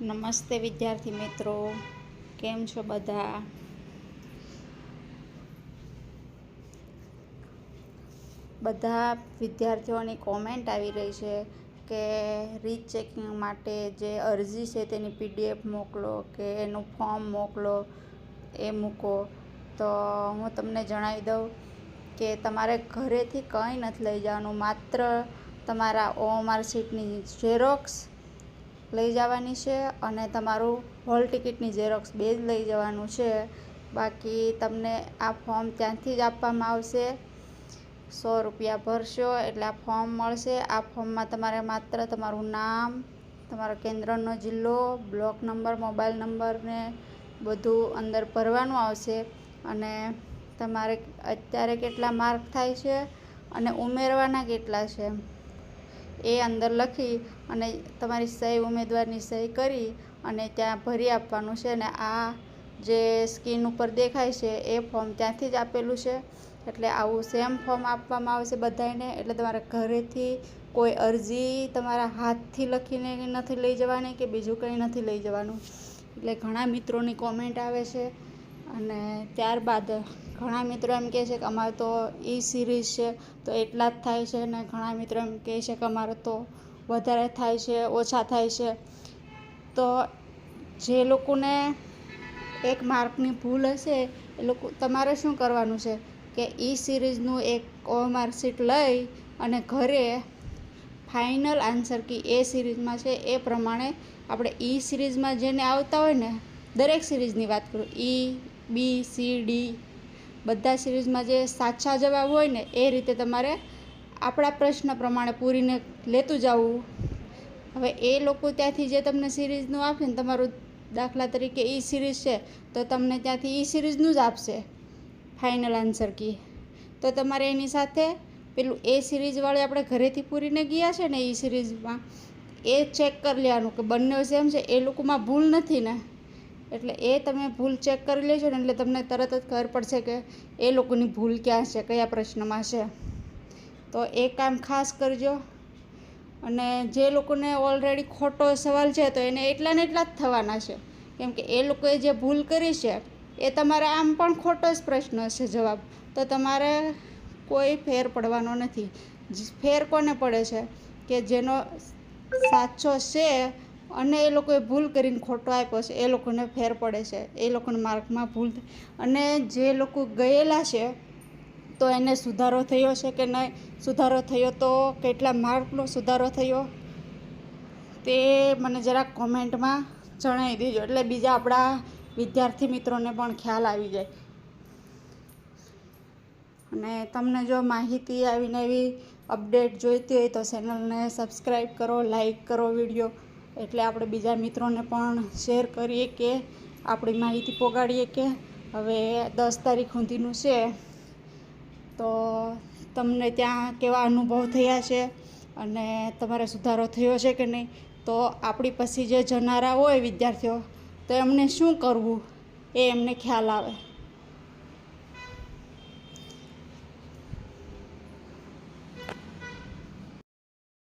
નમસ્તે વિદ્યાર્થી મિત્રો, કેમ છો બધા? બધા વિદ્યાર્થીઓની કોમેન્ટ આવી રહી છે કે રીચેકિંગ માટે જે અરજી છે તેની પીડીએફ મોકલો કે એનું ફોર્મ મોકલો, એ મૂકો. તો હું તમને જણાવી દઉં કે તમારે ઘરેથી કંઈ નથી લઈ જવાનું. માત્ર તમારા ઓએમઆર સીટની ઝેરોક્સ લઈ જવાની છે અને તમારું હોલ ટિકિટની ઝેરોક્સ બે જ લઈ જવાનું છે. બાકી તમને આ ફોર્મ ત્યાંથી જ આપવામાં આવશે. સો રૂપિયા ભરશો એટલે આ ફોર્મ મળશે. આ ફોર્મમાં તમારે માત્ર તમારું નામ, તમારો કેન્દ્રનો જિલ્લો, બ્લોક નંબર, મોબાઈલ નંબરને બધું અંદર ભરવાનું આવશે. અને તમારે અત્યારે કેટલા માર્ક થાય છે અને ઉમેરવાના કેટલા છે? એ અંદર લખી અને તમારી સહી ઉમેદવારની સહી કરી અને ત્યાં ભરી આપવાનું છે અને આ જે સ્કીન ઉપર દેખાય છે એ ફોર્મ ત્યાંથી જ આપેલું છે. એટલે આવું સેમ ફોર્મ આપવામાં આવશે બધાને એટલે તમારા ઘરેથી કોઈ અરજી તમારા હાથથી લખીને નથી લઈ જવાની કે બીજું કંઈ નથી લઈ જવાનું. એટલે ઘણા મિત્રોની કોમેન્ટ આવે છે અને ત્યારબાદ ઘણા મિત્રો એમ કહે છે કે અમારે તો એ સિરીઝ છે, તો એટલા જ થાય છે અને ઘણા મિત્રો એમ કહે છે કે અમારે તો વધારે થાય છે, ઓછા થાય છે. તો જે લોકોને એક માર્કની ભૂલ હશે, એ લોકો, તમારે શું કરવાનું છે? કે ઈ સિરીઝનું એક ઓએમઆર સીટ લઈ અને ઘરે ફાઇનલ આન્સર કી એ સિરીઝમાં છે એ પ્રમાણે આપણે ઈ સિરીઝમાં જેને આવતા હોય ને, દરેક સિરીઝની વાત કરું, ઈ, બી, સી, ડી બધા સિરીઝમાં જે સાચા જવાબ હોય ને, એ રીતે તમારે આપણા પ્રશ્ન પ્રમાણે પૂરીને લેતું જવું. હવે એ લોકો ત્યાંથી જે તમને સિરીઝનું આપે ને, તમારું દાખલા તરીકે ઈ સિરીઝ છે, તો તમને ત્યાંથી ઈ સિરીઝનું જ આપશે, ફાઇનલ આન્સર કી. તો તમારે એની સાથે પેલું એ સિરીઝવાળી આપણે ઘરેથી પૂરીને ગયા છે ને એ સિરીઝમાં, એ ચેક કરી લેવાનું કે બંને સેમ છે, એ લોકોમાં ભૂલ નથી ને. એટલે એ તમે ભૂલ ચેક કરી લેજો ને, એટલે તમને તરત જ ખબર પડશે કે એ લોકોની ભૂલ ક્યાં છે, કયા પ્રશ્નમાં છે. તો એ કામ ખાસ કરજો. અને જે લોકોને ઓલરેડી ખોટો સવાલ છે, તો એને એટલા ને એટલા જ થવાના છે. કેમ કે એ લોકોએ જે ભૂલ કરી છે, એ તમારે આમ પણ ખોટો જ પ્રશ્ન છે જવાબ. તો તમારે કોઈ ફેર પડવાનો નથી. ફેર કોને પડે છે? કે જેનો સાચો છે અને એ લોકોએ ભૂલ કરીને ખોટો આપ્યો છે, એ લોકોને ફેર પડે છે, એ લોકોને માર્કમાં ભૂલ અને જે લોકો ગયેલા છે, તો એને સુધારો થયો છે કે નહીં? સુધારો થયો તો કેટલા માર્કનો સુધારો થયો? તે મને જરાક કોમેન્ટમાં જણાવી દેજો, એટલે બીજા આપણા વિદ્યાર્થી મિત્રોને પણ ખ્યાલ આવી જાય. અને તમને જો માહિતી આવીને એવી અપડેટ જોઈતી હોય તો ચેનલને સબસ્ક્રાઈબ કરો, લાઈક કરો વીડિયો. એટલે આપણે બીજા મિત્રોને પણ શેર કરીએ કે આપણી માહિતી પોગાડીએ કે હવે દસ તારીખ સુધીનું છે. તો તમને ત્યાં કેવા અનુભવ થયા છે અને તમારે સુધારો થયો છે કે નહીં? તો આપણી પછી જે જનારા હોય વિદ્યાર્થીઓ, તો એમને શું કરવું? એ એમને ખ્યાલ આવે.